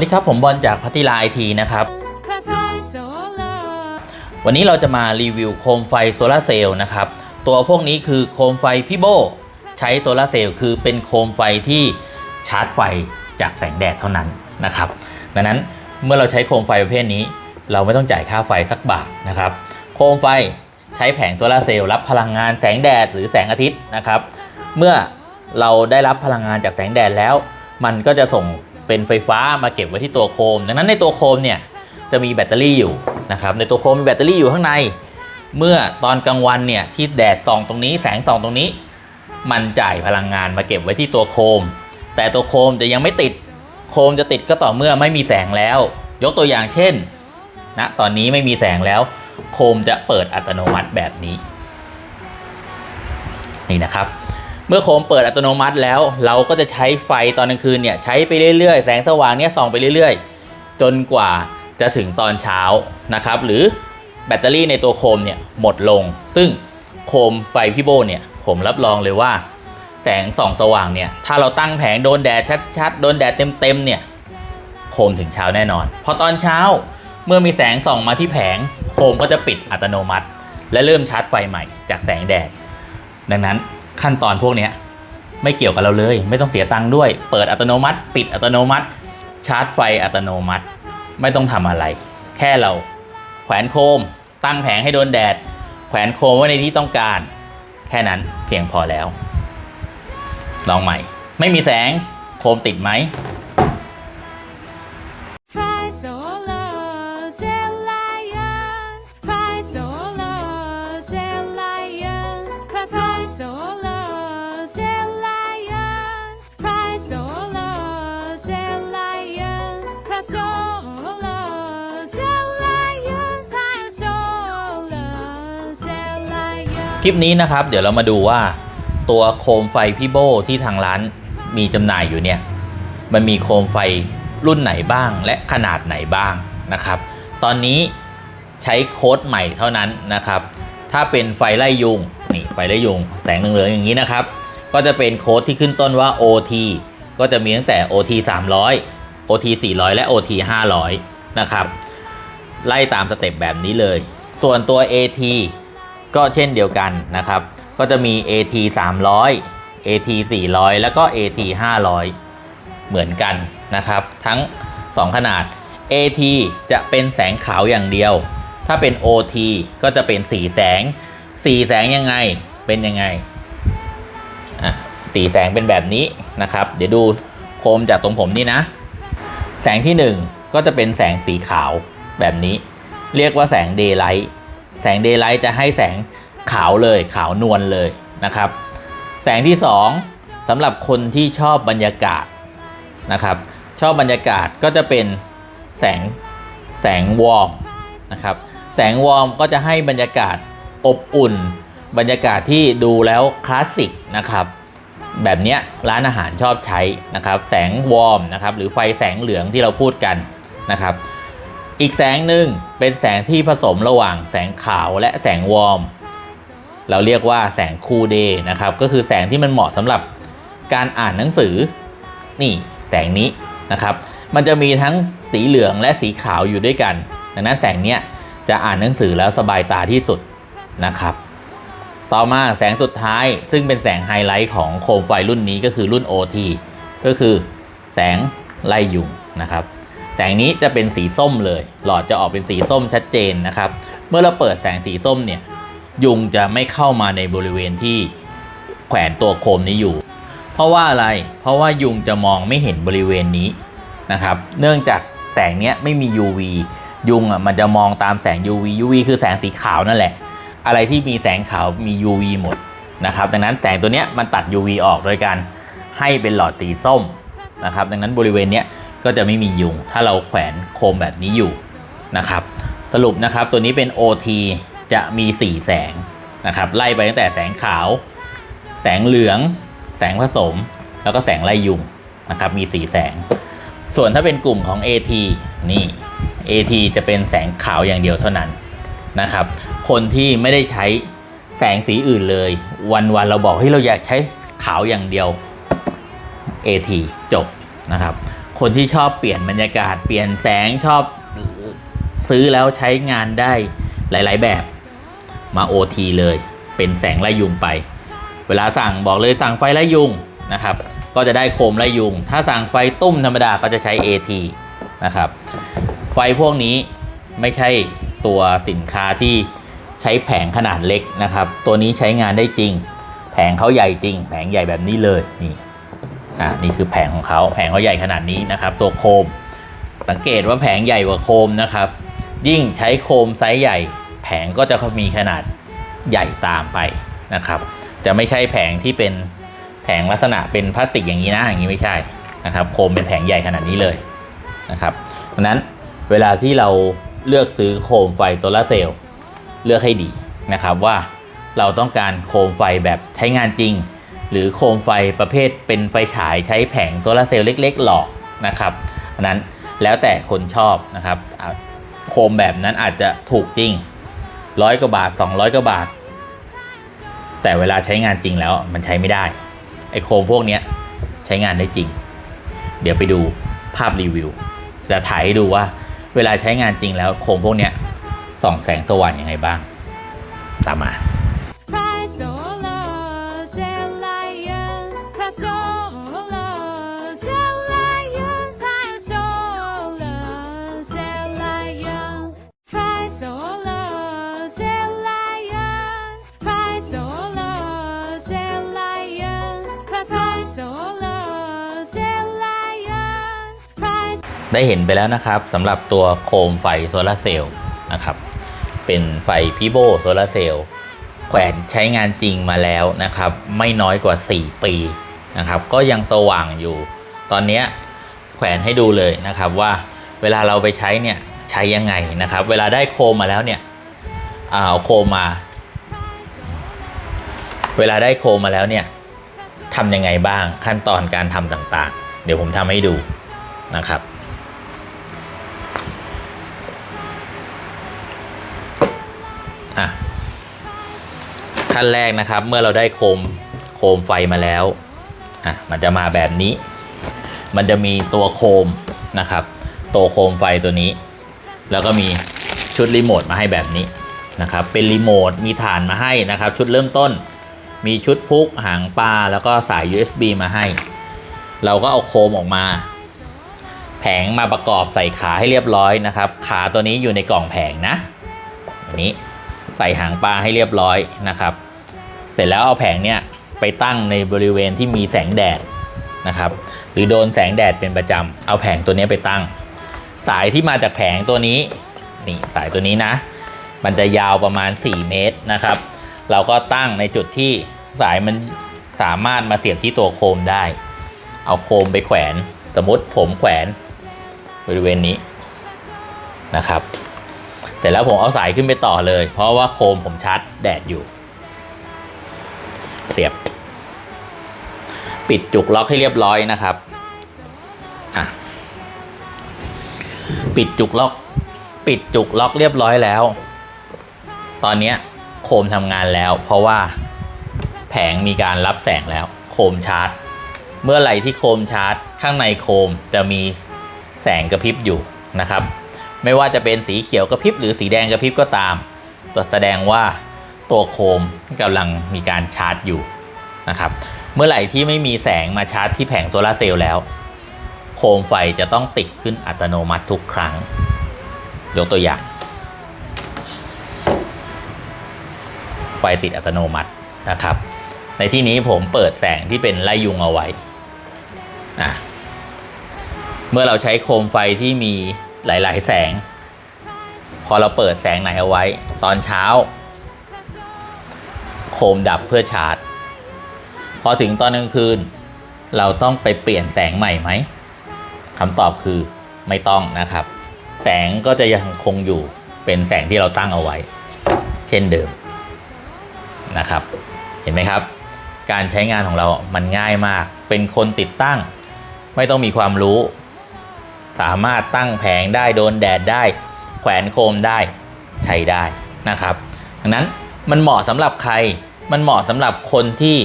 สดีครับ ผมบอลจากพัทธิลาไอทีนะครับ วันนี้เราจะมารีวิวโคมไฟโซลาเซลล์นะครับ ตัวพวกนี้คือโคมไฟพี่โบใช้โซลาเซลล์คือเป็นโคมไฟที่ชาร์จไฟจากแสงแดดเท่านั้นนะครับ ดังนั้นเมื่อเราใช้โคมไฟประเภทนี้ เราไม่ต้องจ่ายค่าไฟสักบาทนะครับ โคมไฟใช้แผงโซลาเซลล์รับพลังงานแสงแดดหรือแสงอาทิตย์นะครับ เมื่อเราได้รับพลังงานจากแสงแดดแล้ว มันก็จะส่ง เป็นไฟฟ้ามาเก็บไว้ที่ตัวโคม ดังนั้นในตัวโคมเนี่ยจะมีแบตเตอรี่อยู่นะครับในตัวโคมมีแบตเตอรี่อยู่ข้างใน เมื่อตอนกลางวันเนี่ยที่แดดส่องตรงนี้แสงส่องตรงนี้ มันจ่ายพลังงานมาเก็บไว้ที่ตัวโคม แต่ตัวโคมจะยังไม่ติดโคมจะติดก็ต่อเมื่อไม่มีแสงแล้ว ยกตัวอย่างเช่นณตอนนี้ไม่มีแสงแล้ว โคมจะเปิดอัตโนมัติแบบนี้ นี่นะครับ เมื่อโคมเปิดอัตโนมัติแล้ว เราก็จะใช้ไฟตอนกลางคืนเนี่ยใช้ไปเรื่อยๆ แสงสว่างเนี่ยส่องไปเรื่อยๆ จนกว่าจะถึงตอนเช้านะครับ หรือแบตเตอรี่ในตัวโคมเนี่ยหมดลง ซึ่งโคมไฟพี่โบเนี่ยผมรับรองเลยว่า แสงส่องสว่างเนี่ยถ้าเราตั้งแผงโดนแดดชัดๆ โดนแดดเต็มๆเนี่ยโคมถึงเช้าแน่นอน พอตอนเช้าเมื่อมีแสงส่องมาที่แผงโคมก็จะปิดอัตโนมัติ และเริ่มชาร์จไฟใหม่จากแสงแดด ดังนั้น ขั้นตอนพวกนี้ไม่เกี่ยวกับเราเลย ไม่ต้องเสียตังค์ด้วย เปิดอัตโนมัติ ปิดอัตโนมัติ ชาร์จไฟอัตโนมัติ ไม่ต้องทำอะไร แค่เราแขวนโคม ตั้งแผงให้โดนแดด แขวนโคมไว้ในที่ต้องการ แค่นั้นเพียงพอแล้ว ลองใหม่ ไม่มีแสงโคมติดไหม คลิปนี้นะครับ เดี๋ยวเรามาดูว่า ตัวโคมไฟพี่โบที่ทางร้านมีจำหน่ายอยู่เนี่ย มันมีโคมไฟรุ่นไหนบ้างและขนาดไหนบ้างนะครับ ตอนนี้ใช้โค้ดใหม่เท่านั้นนะครับ ถ้าเป็นไฟไล่ยุงนี่ไฟไล่ยุงแสงเหลืองๆอย่างนี้นะครับ ก็จะเป็นโค้ดที่ขึ้นต้นว่า OT ก็จะมีตั้งแต่ OT 300 OT 400 และ OT 500 นะครับ ไล่ตามสเต็ปแบบนี้เลย ส่วนตัว AT ก็เช่นเดียวกันนะครับ ก็จะมี AT 300 AT 400 แล้วก็ AT 500 เหมือนกันนะครับ ทั้ง 2 ขนาด AT จะเป็นแสงขาวอย่างเดียว ถ้าเป็น OT ก็จะเป็นสีแสง สีแสงยังไง เป็นยังไง อะ สีแสงเป็นแบบนี้นะครับ เดี๋ยวดูโคมจากตรงผมนี่นะ แสงที่ 1 ก็จะเป็นแสงสีขาวแบบนี้ เรียกว่าแสงเดย์ไลท์ แสงเดย์ไลท์จะให้แสงขาวเลยขาวนวลเลยนะครับ แสงที่ 2สำหรับคนที่ชอบบรรยากาศนะครับ ชอบบรรยากาศก็จะเป็นแสงแสงวอร์มนะครับ แสงวอร์มก็จะให้บรรยากาศอบอุ่น บรรยากาศที่ดูแล้วคลาสสิกนะครับ แบบนี้ร้านอาหารชอบใช้นะครับ แสงวอร์มนะครับ หรือไฟแสงเหลืองที่เราพูดกันนะครับ อีกแสงหนึ่งเป็นแสงที่ผสมระหว่างแสงขาวและแสงวอร์ม เราเรียกว่าแสงคูลเดย์นะครับ ก็คือแสงที่มันเหมาะสำหรับการอ่านหนังสือ นี่แสงนี้นะครับ มันจะมีทั้งสีเหลืองและสีขาวอยู่ด้วยกัน ดังนั้นแสงเนี้ยจะอ่านหนังสือแล้วสบายตาที่สุดนะครับ ต่อมาแสงสุดท้ายซึ่งเป็นแสงไฮไลท์ของโคมไฟรุ่นนี้ก็คือรุ่น OT ก็คือแสงไล่ยุงนะครับ แสงนี้จะเป็นสีส้มเลย หลอดจะออกเป็นสีส้มชัดเจนนะครับ เมื่อเราเปิดแสงสีส้มเนี่ยยุงจะไม่เข้ามาในบริเวณที่แขวนตัวโคมนี้อยู่ เพราะว่าอะไร เพราะว่ายุงจะมองไม่เห็นบริเวณนี้นะครับ เนื่องจากแสงเนี้ยไม่มี UV ยุงอะมันจะมองตามแสง UV UV คือแสงสีขาวนั่นแหละ อะไรที่มีแสงขาวมี UV หมดนะครับ ดังนั้นแสงตัวเนี้ยมันตัด UV ออกโดยการให้เป็นหลอดสีส้มนะครับ ดังนั้นบริเวณเนี้ย ก็จะไม่มียุง ถ้าเราแขวนโคมแบบนี้อยู่นะครับ สรุปนะครับตัวนี้เป็น OT จะมี 4 แสงนะครับ ไล่ไปตั้งแต่แสงขาว แสงเหลือง แสงผสม แล้วก็แสงไล่ยุงนะครับมี 4 แสง ส่วนถ้าเป็นกลุ่มของ AT นี่ AT จะเป็นแสงขาวอย่างเดียวเท่านั้นนะครับ คนที่ไม่ได้ใช้แสงสีอื่นเลย วันๆเราบอกเฮ้ยเราอยากใช้ขาวอย่างเดียว AT จบนะครับ คนที่ชอบเปลี่ยนบรรยากาศเปลี่ยนแสงชอบซื้อแล้วใช้งานได้หลาย ๆ แบบมา OT เลยเป็นแสงไล่ยุงไป เวลาสั่งบอกเลยสั่งไฟไล่ยุงนะครับ ก็จะได้โคมไล่ยุง ถ้าสั่งไฟตุ้มธรรมดาก็จะใช้ AT นะครับ ไฟพวกนี้ไม่ใช่ตัวสินค้าที่ใช้แผงขนาดเล็กนะครับ ตัวนี้ใช้งานได้จริง แผงเขาใหญ่จริง แผงใหญ่แบบนี้เลยนี่ อะนี่คือแผงของเขาแผงเขาใหญ่ขนาดนี้นะครับ ตัวโคม สังเกตว่าแผงใหญ่กว่าโคมนะครับ ยิ่งใช้โคมไซส์ใหญ่ แผงก็จะมีขนาดใหญ่ตามไปนะครับ จะไม่ใช่แผงที่เป็นแผงลักษณะเป็นพลาสติกอย่างนี้นะอย่างนี้ไม่ใช่นะครับ โคมเป็นแผงใหญ่ขนาดนี้เลยนะครับเพราะนั้นเวลาที่เราเลือกซื้อโคมไฟโซลาเซลล์เลือกให้ดีนะครับว่าเราต้องการโคมไฟแบบใช้งานจริง หรือโคมไฟประเภทเป็นไฟฉายใช้แผงโซลาเซลล์เล็ก ๆ หลอกนะครับอันนั้นแล้วแต่คนชอบนะครับ โคมแบบนั้นอาจจะถูกจริงร้อยกว่าบาท 200กว่าบาท แต่เวลาใช้งานจริงแล้วมันใช้ไม่ได้ ไอโคมพวกนี้ใช้งานได้จริง เดี๋ยวไปดูภาพรีวิว จะถ่ายให้ดูว่าเวลาใช้งานจริงแล้วโคมพวกนี้ส่องแสงสว่างยังไงบ้าง ตามมา ได้เห็นไปแล้วนะครับสำหรับตัวโคมไฟโซลาเซลล์นะครับ เป็นไฟพิโบโซลาเซลล์แขวนใช้งานจริงมาแล้วนะครับ ไม่น้อยกว่า 4 ปีนะครับ ก็ยังสว่างอยู่ ตอนนี้แขวนให้ดูเลยนะครับว่าเวลาเราไปใช้เนี่ยใช้ยังไงนะครับ เวลาได้โคมมาแล้วเนี่ยเอาโคมมา เวลาได้โคมมาแล้วเนี่ยทำยังไงบ้างขั้นตอนการทำต่างๆ เดี๋ยวผมทำให้ดูนะครับ ขั้นแรกนะครับ เมื่อเราได้โคมโคมไฟมาแล้วอะมันจะมาแบบนี้ มันจะมีตัวโคมนะครับ ตัวโคมไฟตัวนี้ แล้วก็มีชุดรีโมทมาให้แบบนี้นะครับ เป็นรีโมทมีฐานมาให้นะครับ ชุดเริ่มต้น มีชุดพุกหางปลาแล้วก็สาย USB มาให้ เราก็เอาโคมออกมา แผงมาประกอบใส่ขาให้เรียบร้อยนะครับ ขาตัวนี้อยู่ในกล่องแผงนะอันนี้ใส่หางปลาให้เรียบร้อยนะครับ ร็จแล้วเอาแผงเนี่ยไปตั้งในบริเวณที่มีแสงแดดนะครับหรือโดนแสงแดดเป็นประจำเอาแผงตัวนี้ไปตั้ง สายที่มาจากแผงตัวนี้นี่สายตัวนี้นะ มันจะยาวประมาณ 4 เมตรนะครับ เราก็ตั้งในจุดที่สายมันสามารถมาเสียบที่ตัวโคมได้ เอาโคมไปแขวน สมมติผมแขวนบริเวณนี้นะครับ แต่แล้วผมเอาสายขึ้นไปต่อเลย เพราะว่าโคมผมชาร์จแดดอยู่ เสียบ ปิดจุกล็อกให้เรียบร้อยนะครับอะปิดจุกล็อก ปิดจุกล็อกเรียบร้อยแล้ว ตอนนี้โคมทำงานแล้ว เพราะว่าแผงมีการรับแสงแล้ว โคมชาร์จ เมื่อไหร่ที่โคมชาร์จ ข้างในโคมจะมีแสงกระพริบอยู่นะครับ ไม่ว่าจะเป็นสีเขียวกระพริบหรือสีแดงกระพริบก็ตามตัวแสดงว่า ตัวโคมกำลังมีการชาร์จอยู่นะครับเมื่อไหร่ที่ไม่มีแสงมาชาร์จที่แผงโซลาร์เซลล์แล้ว โคมไฟจะต้องติดขึ้นอัตโนมัติทุกครั้ง ยกตัวอย่าง ไฟติดอัตโนมัตินะครับ ในที่นี้ผมเปิดแสงที่เป็นไล่ยุงเอาไว้อะเมื่อเราใช้โคมไฟที่มีหลาย ๆ แสง พอเราเปิดแสงไหนเอาไว้ ตอนเช้า โคมดับเพื่อชาร์จ พอถึงตอนกลางคืน เราต้องไปเปลี่ยนแสงใหม่ไหมคำตอบคือไม่ต้องนะครับ แสงก็จะยังคงอยู่เป็นแสงที่เราตั้งเอาไว้ เช่นเดิมนะครับ เห็นไหมครับ การใช้งานของเรามันง่ายมาก เป็นคนติดตั้ง ไม่ต้องมีความรู้ สามารถตั้งแผงได้โดนแดดได้ แขวนโคมได้ใช้ได้นะครับ ดังนั้น มันเหมาะสำหรับใคร มันเหมาะสำหรับคนที่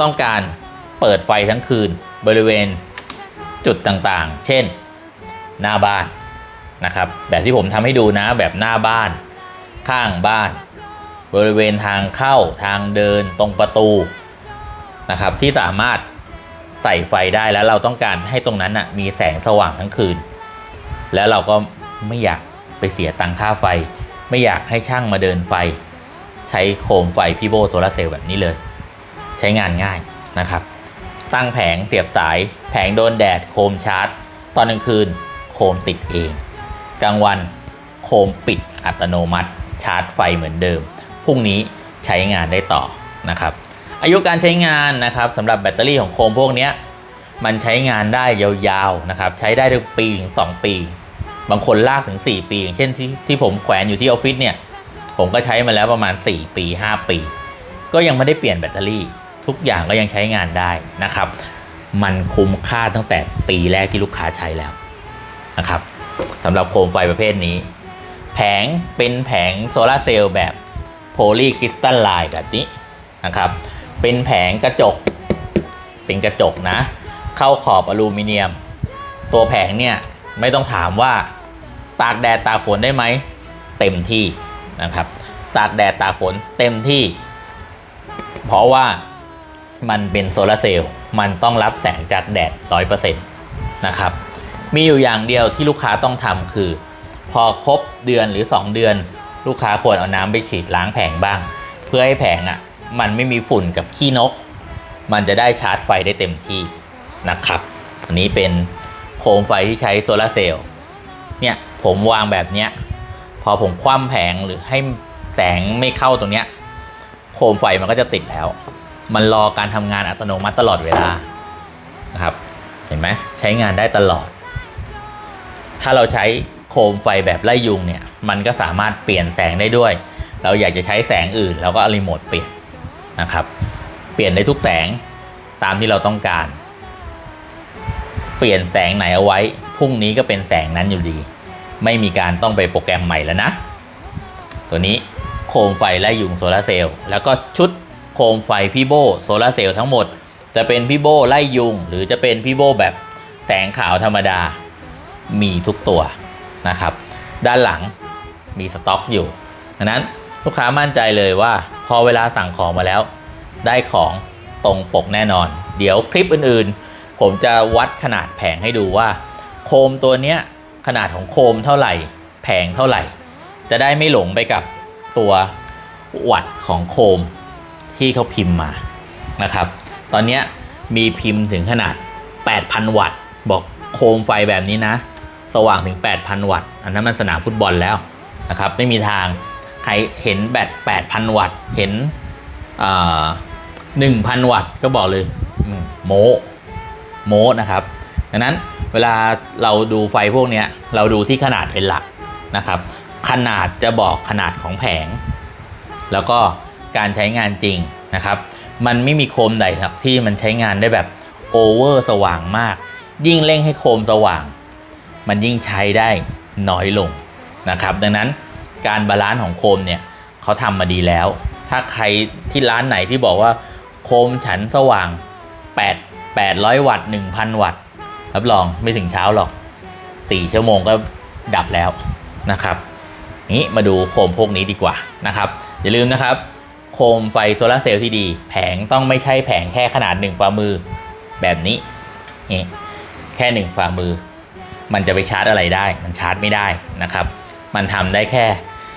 ต้องการเปิดไฟทั้งคืน บริเวณจุดต่างๆ เช่น หน้าบ้านนะครับ แบบที่ผมทำให้ดูนะแบบหน้าบ้าน ข้างบ้าน บริเวณทางเข้าทางเดินตรงประตูนะครับ ที่สามารถใส่ไฟได้แล้วเราต้องการให้ตรงนั้นนะมีแสงสว่างทั้งคืน แล้วเราก็ไม่อยากไปเสียตังค่าไฟ ไม่อยากให้ช่างมาเดินไฟ ใช้โคมไฟพีโบโซลาเซลล์แบบนี้เลย ใช้งานง่ายนะครับ ตั้งแผงเสียบสาย แผงโดนแดดโคมชาร์จ ตอนกลางคืนโคมติดเอง กลางวันโคมปิดอัตโนมัติ ชาร์จไฟเหมือนเดิมพรุ่งนี้ใช้งานได้ต่อนะครับ อายุการใช้งานนะครับสำหรับแบตเตอรี่ของโคมพวกนี้มันใช้งานได้ยาวๆนะครับ ใช้ได้ถึงปีถึง2ปี บางคนลากถึง 4 ปี อย่างเช่นที่ที่ผมแขวนอยู่ที่ออฟฟิศเนี่ย ผมก็ใช้มาแล้วประมาณ 4 ปี 5 ปี ก็ยังไม่ได้เปลี่ยนแบตเตอรี่ ทุกอย่างก็ยังใช้งานได้นะครับ มันคุ้มค่าตั้งแต่ปีแรกที่ลูกค้าใช้แล้วนะครับสำหรับโคมไฟประเภทนี้ แผงเป็นแผงโซลาร์เซลล์แบบโพลีคริสตัลไลน์แบบนี้นะครับ เป็นแผงกระจก เป็นกระจกนะ เข้าขอบอลูมิเนียม ตัวแผงเนี่ยไม่ต้องถามว่าตากแดดตากฝนได้ไหม เต็มที่ นะครับตากแดดตากฝนเต็มที่ เพราะว่ามันเป็นโซลาร์เซลล์มันต้องรับแสงจากแดด 100%นะครับมีอยู่อย่างเดียวที่ลูกค้าต้องทำคือ พอครบเดือนหรือ 2 เดือน ลูกค้าควรเอาน้ำไปฉีดล้างแผงบ้าง เพื่อให้แผงอะมันไม่มีฝุ่นกับขี้นก มันจะได้ชาร์จไฟได้เต็มที่นะครับ อันนี้เป็นโคมไฟที่ใช้โซลาร์เซลล์เนี่ยผมวางแบบเนี้ย พอผมคว่ำแผงหรือให้แสงไม่เข้าตรงเนี้ยโคมไฟมันก็จะติดแล้ว มันรอการทำงานอัตโนมัติตลอดเวลานะครับเห็นไหมใช้งานได้ตลอด ถ้าเราใช้โคมไฟแบบไล่ยุงเนี่ยมันก็สามารถเปลี่ยนแสงได้ด้วย เราอยากจะใช้แสงอื่นเราก็เอารีโมทเปลี่ยนนะครับ เปลี่ยนได้ทุกแสงตามที่เราต้องการ เปลี่ยนแสงไหนเอาไว้พรุ่งนี้ก็เป็นแสงนั้นอยู่ดี ไม่มีการต้องไปโปรแกรมใหม่แล้วนะ ตัวนี้โคมไฟไล่ยุงโซลาเซลล์แล้วก็ชุดโคมไฟพี่โบโซลาเซลล์ทั้งหมด จะเป็นพี่โบไล่ยุง หรือจะเป็นพี่โบแบบแสงขาวธรรมดา มีทุกตัวนะครับ ด้านหลังมีสต็อกอยู่ดังนั้นลูกค้ามั่นใจเลยว่า พอเวลาสั่งของมาแล้ว ได้ของตรงปกแน่นอน เดี๋ยวคลิปอื่นๆ ผมจะวัดขนาดแผงให้ดูว่า โคมตัวเนี้ย ขนาดของโคมเท่าไหร่ แผงเท่าไหร่ จะได้ไม่หลงไปกับตัววัตของโคมที่เขาพิมพ์มานะครับ ตอนนี้มีพิมพ์ถึงขนาด 8,000 วัตต์ บอกโคมไฟแบบนี้นะ สว่างถึง 8,000 วัตต์ อันนั้นมันสนามฟุตบอลแล้วนะครับ ไม่มีทางใครเห็นแบต8,000 วัตต์ เห็นอ่า1,000วัตต์ก็บอกเลยโมโมนะครับ ดังนั้น เวลาเราดูไฟพวกนี้เราดูที่ขนาดเป็นหลักนะครับ ขนาดจะบอกขนาดของแผง แล้วก็การใช้งานจริงนะครับ มันไม่มีโคมใดครับที่มันใช้งานได้แบบโอเวอร์สว่างมาก ยิ่งเร่งให้โคมสว่าง มันยิ่งใช้ได้น้อยลงนะครับ ดังนั้นการบาลานซ์ของโคมเนี่ยเขาทำมาดีแล้ว ถ้าใครที่ร้านไหนที่บอกว่าโคมฉันสว่าง 8 800 วัตต์ 1,000 วัตต์ รับรองไม่ถึงเช้าหรอก 4 ชั่วโมงก็ดับแล้วนะครับนี้มาดูโคมพวกนี้ดีกว่านะครับ อย่าลืมนะครับ โคมไฟโซลาเซลล์ที่ดี แผงต้องไม่ใช่แผงแค่ขนาด 1 ฝ่ามือแบบนี้นี่แค่ 1 ฝ่ามือ มันจะไปชาร์จอะไรได้ มันชาร์จไม่ได้นะครับ มันทำได้แค่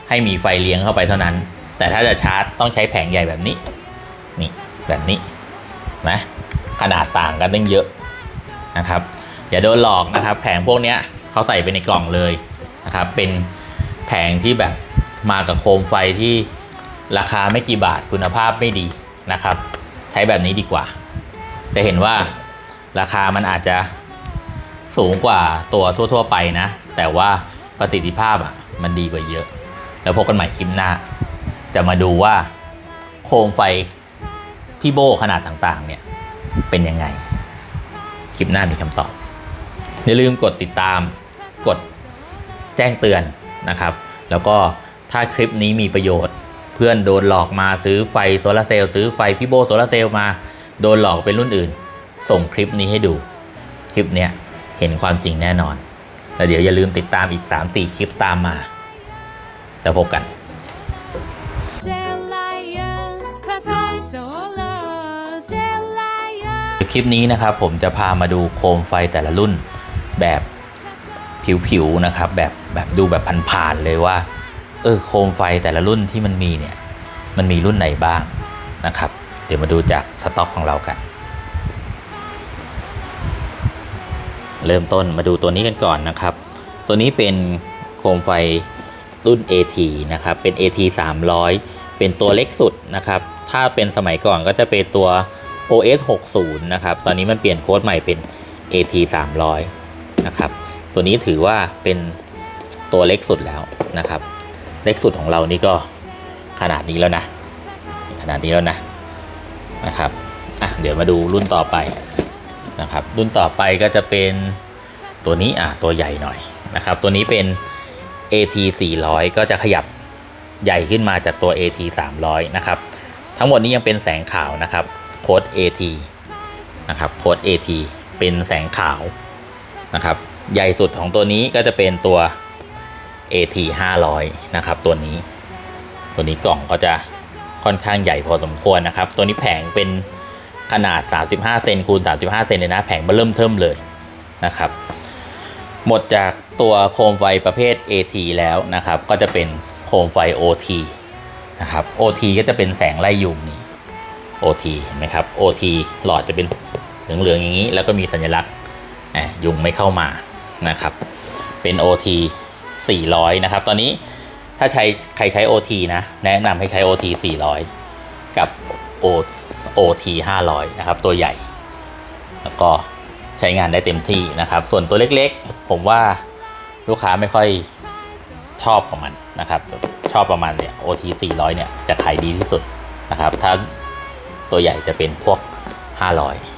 ให้มีไฟเลี้ยงเข้าไปเท่านั้น แต่ถ้าจะชาร์จต้องใช้แผงใหญ่แบบนี้นี่แบบนี้นะขนาดต่างกันตั้งเยอะนะครับ อย่าโดนหลอกนะครับ แผงพวกเนี้ยเขาใส่ไปในกล่องเลยนะครับ เป็นแผงที่แบบมากับโคมไฟที่ราคาไม่กี่บาทคุณภาพไม่ดีนะครับ ใช้แบบนี้ดีกว่า จะเห็นว่าราคามันอาจจะสูงกว่าตัวทั่ว ๆ ไปนะ แต่ว่าประสิทธิภาพอะมันดีกว่าเยอะ แล้วพบกันใหม่คลิปหน้า จะมาดูว่าโคมไฟพี่โบขนาดต่างๆเนี่ยเป็นยังไง คลิปหน้ามีคำตอบ อย่าลืมกดติดตาม กดแจ้งเตือนนะครับ แล้วก็ถ้าคลิปนี้มีประโยชน์ เพื่อนโดนหลอกมาซื้อไฟโซลาร์เซลล์ซื้อไฟพี่โบโซลาร์เซลล์มา โดนหลอกเป็นรุ่นอื่น ส่งคลิปนี้ให้ดู คลิปเนี้ยเห็นความจริงแน่นอน แล้วเดี๋ยวอย่าลืมติดตามอีก 3-4 คลิปตามมา แล้วพบกัน Sail lion, cry solo, sail lion. คลิปนี้นะครับผมจะพามาดูโคมไฟแต่ละรุ่น แบบผิวๆนะครับแบบแบบดูแบบผ่านๆเลยว่าเออโคมไฟแต่ละรุ่นที่มันมีเนี่ยมันมีรุ่นไหนบ้างนะครับ เดี๋ยวมาดูจากสต็อกของเรากัน เริ่มต้นมาดูตัวนี้กันก่อนนะครับ ตัวนี้เป็นโคมไฟรุ่น AT นะครับ เป็น AT 300 เป็นตัวเล็กสุดนะครับ ถ้าเป็นสมัยก่อนก็จะเป็นตัว OS 60 นะครับ ตอนนี้มันเปลี่ยนโค้ดใหม่เป็น AT 300 นะครับ ตัวนี้ถือว่าเป็นตัวเล็กสุดแล้วนะครับ เล็กสุดของเรานี่ก็ขนาดนี้แล้วนะ ขนาดนี้แล้วนะนะครับอะเดี๋ยวมาดูรุ่นต่อไปนะครับ รุ่นต่อไปก็จะเป็นตัวนี้อะตัวใหญ่หน่อยนะครับ ตัวนี้เป็น AT 400 ก็จะขยับใหญ่ขึ้นมาจากตัว AT 300 นะครับ ทั้งหมดนี้ยังเป็นแสงขาวนะครับ โค้ด AT นะครับ โค้ด AT เป็นแสงขาว นะครับ ใหญ่สุดของตัวนี้ก็จะเป็นตัว AT 500นะครับ ตัวนี้ ตัวนี้กล่องก็จะค่อนข้างใหญ่พอสมควรนะครับ ตัวนี้แผงเป็นขนาด 35 เซนคูณ35 เซนเลยนะ แผงเบอร์เริ่มเทิมเลยนะครับ หมดจากตัวโคมไฟประเภท AT แล้วนะครับ ก็จะเป็นโคมไฟ OT นะครับ OT ก็จะเป็นแสงไล่ยุงนี่ OT เห็นไหมครับ OT หลอดจะเป็นเหลืองๆอย่างนี้ แล้วก็มีสัญลักษณ์ ยุงไม่เข้ามานะครับ เป็น OT 400 นะครับ ตอนนี้ถ้าใช้ใครใช้ OT นะ แนะนำให้ใช้ OT 400 กับ OT 500 นะครับ ตัวใหญ่ แล้วก็ใช้งานได้เต็มที่นะครับ ส่วนตัวเล็กๆ ผมว่าลูกค้าไม่ค่อยชอบกับมันนะครับ ชอบประมาณเนี่ย OT 400 เนี่ยจะขายดีที่สุดนะครับ ถ้าตัวใหญ่จะเป็นพวก 500